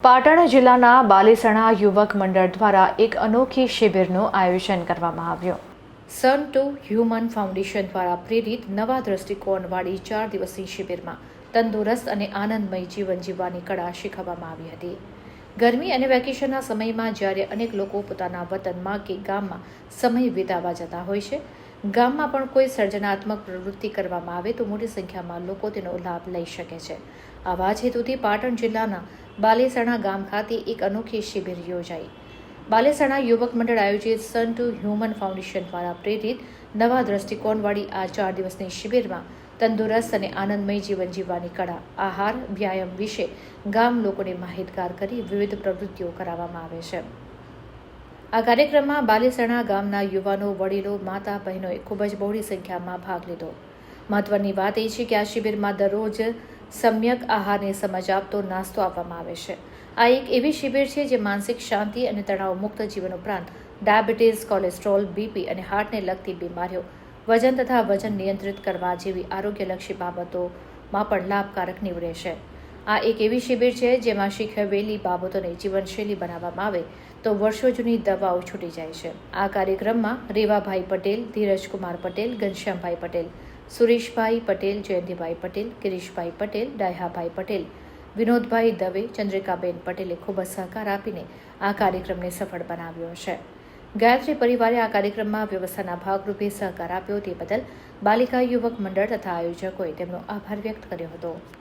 પાટણ જિલ્લાના બાલીસણા યુવક મંડળ દ્વારા એક અનોખી શિબિરનું આયોજન કરવામાં આવ્યું. સન ટુ હ્યુમન ફાઉન્ડેશન દ્વારા પ્રેરિત નવા દ્રષ્ટિકોણવાળી ચાર દિવસની શિબિરમાં તંદુરસ્ત અને આનંદમય જીવન જીવવાની કળા શીખવવામાં આવી હતી. ગરમી અને વેકેશનના સમયમાં જ્યારે અનેક લોકો પોતાના વતનમાં કે ગામમાં સમય વિતાવવા જતા હોય છે ગામમાં પણ કોઈ સર્જનાત્મક પ્રવૃત્તિ કરવામાં આવે તો મોટી સંખ્યામાં લોકો તેનો લાભ લઈ શકે છે. આવા જ હેતુથી પાટણ જિલ્લાના બાલેસણા ગામ ખાતે એક અનોખી શિબિર યોજાઈ. બાલેસણા યુવક મંડળ આયોજિત સન ટુ હ્યુમન ફાઉન્ડેશન દ્વારા પ્રેરિત નવા દ્રષ્ટિકોણવાળી આ ચાર દિવસની શિબિરમાં તંદુરસ્ત અને આનંદમય જીવન જીવવાની કળા, આહાર, વ્યાયામ વિશે ગામ લોકોને માહિતગાર કરી વિવિધ પ્રવૃત્તિઓ કરાવવામાં આવે છે. આ કાર્યક્રમમાં બાલીસણા ગામના યુવાનો, વડીલો માતા બહેનોએ ખૂબ જ બહોળી સંખ્યામાં ભાગ લીધો. મહત્વની વાત એ છે કે આ શિબિરમાં દરરોજ સમ્યક આહારને સમજ આપતો નાસ્તો આપવામાં આવે છે. આ એક એવી શિબિર છે જે માનસિક શાંતિ અને તણાવ મુક્ત જીવન ઉપરાંત ડાયાબિટીસ, કોલેસ્ટ્રોલ, બીપી અને હાર્ટને લગતી બીમારીઓ, વજન તથા વજન નિયંત્રિત કરવા જેવી આરોગ્યલક્ષી બાબતોમાં પણ લાભકારક નીવડે છે. આ એક એવી શિબિર છે જેમાં શીખવેલી બાબતોને જીવનશૈલી બનાવવામાં આવે તો વર્ષો જૂની દવાઓ છૂટી જાય છે. આ કાર્યક્રમમાં રેવાભાઈ પટેલ, ધીરજકુમાર પટેલ, ઘનશ્યામભાઈ પટેલ, સુરેશભાઈ પટેલ, જયંતિભાઈ પટેલ ગિરીશભાઈ પટેલ, ડાયહાભાઈ પટેલ, વિનોદભાઈ દવે, ચંદ્રિકાબેન પટેલે ખૂબ જ સહકાર આપીને આ કાર્યક્રમને સફળ બનાવ્યો છે. ગાયત્રી પરિવારે આ કાર્યક્રમમાં વ્યવસ્થાના ભાગરૂપે સહકાર આપ્યો તે બદલ બાલિકા યુવક મંડળ તથા આયોજકોએ તેમનો આભાર વ્યક્ત કર્યો હતો.